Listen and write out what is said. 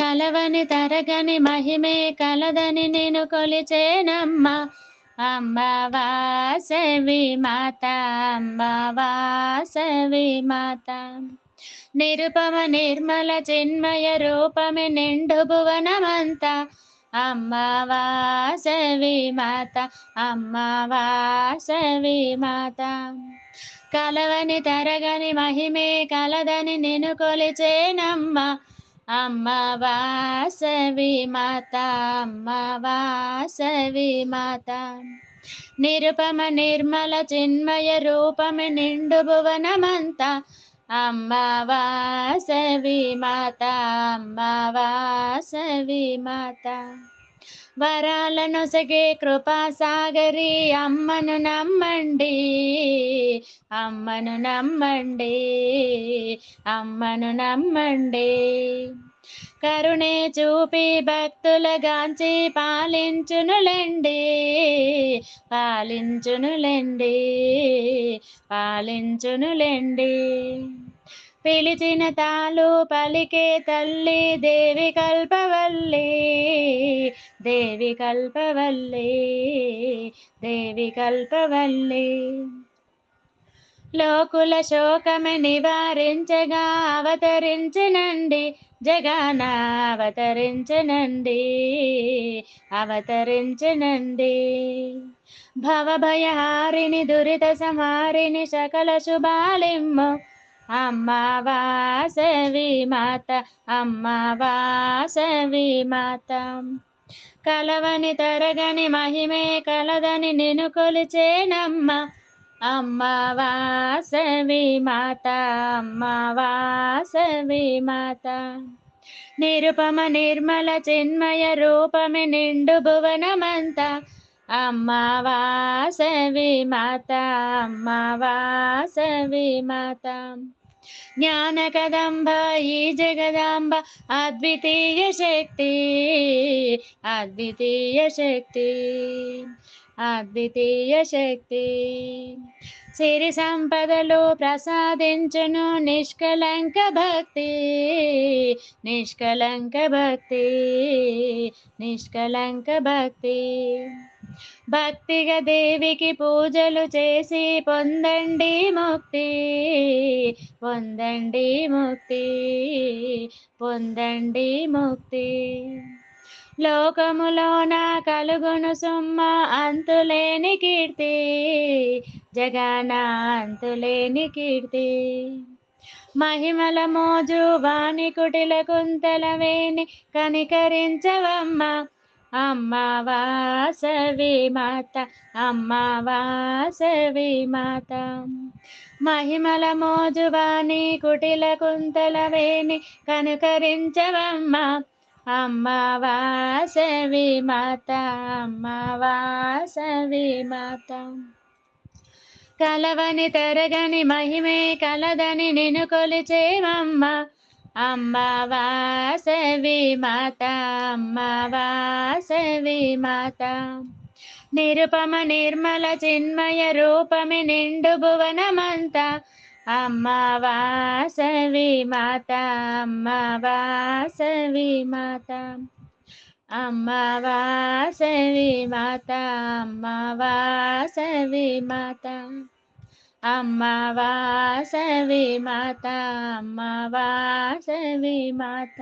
కలవని తరగని మహిమే కలదని నేను కొలిచేనమ్మ. అమ్మ వాసవి మాత అమ్మ వాసవి మాత. నిరుపమ నిర్మల చిన్మయ రూపమే నిండు భువనమంతా. అమ్మ వాసవి మాత అమ్మ వాసవి మాత. కలవని తరగని మహిమే కలదని నేను కొలిచేనమ్మ. అమ్మ వాసవి మాత అమ్మ వాసవి మాత. నిరుపమ నిర్మల చిన్మయ రూపమి నిండు భువనమంతా. అమ్మ వాసవి మాత అమ్మ వాసవి మాత. వరాలను కృపాసాగరి కృపా సాగరి అమ్మను నమ్మండి అమ్మను నమ్మండి అమ్మను నమ్మండి. కరుణే చూపి భక్తులగాంచి పాలించునులెండి పాలించునులెండి పాలించునులెండి. పిలిచిన తాలు పలికే తల్లి దేవి కల్పవల్లి దేవి కల్పవల్లి దేవి కల్పవల్లి. లోకుల శోకమే నివారించగా అవతరించనండి జగాన అవతరించనండి అవతరించనండి. భవభయహారిణి దురిత సమారిని సకల శుభాలిమ్ము అమ్మ వాసవి మాత అమ్మ వాసవి మాత కలవని తరగని మహిమే కలదని నేను కొలిచేనమ్మ. అమ్మ వాసవి మాత అమ్మ వాసవి మాత నిరుపమ నిర్మల చిన్మయ రూపమే నిండు భువనమంతా. అమ్మ వాసవి మాత అమ్మ వాసవి మాత ज्ञान कदम जगद अद्वितीय शक्ति अद्वितीय शक्ति अद्वितीय शक्ति। సిరి సంపదలు ప్రసాదించును నిష్కలంక భక్తి నిష్కలంక భక్తి నిష్కలంక భక్తి. భక్తిగా దేవికి పూజలు చేసి పొందండి ముక్తి పొందండి ముక్తి పొందండి ముక్తి. లోకములోన కలుగును సుమ్మ అంతులేని కీర్తి జగనాంతులేని కీర్తి. మహిమల మోజు వాణి కుటిల కుంతల వేణి కనికరించవమ్మ. అమ్మ వాసవి మాత అమ్మ వాసవి మాత. మహిమల మోజు వాణి కుటిల కుంతల వేణి కనుకరించవమ్మ. అమ్మ వాసవి మాత అమ్మ వాసవి మాత. కలవని తరగని మహిమే కలదని నిన్ను కొలిచేవమ్మ అమ్మ వాసవి మాత అమ్మ వాసవి మాత. నిరుపమ నిర్మల చిన్మయ రూపమి నిండు భువనమంతా. అమ్మ వాసవి మాత అమ్మ వాసవి మాత. అమ్మ వాసవి మాత అమ్మ వాసవి మాత. అమ్మ వాసవి మాత అమ్మ వాసవి మాత.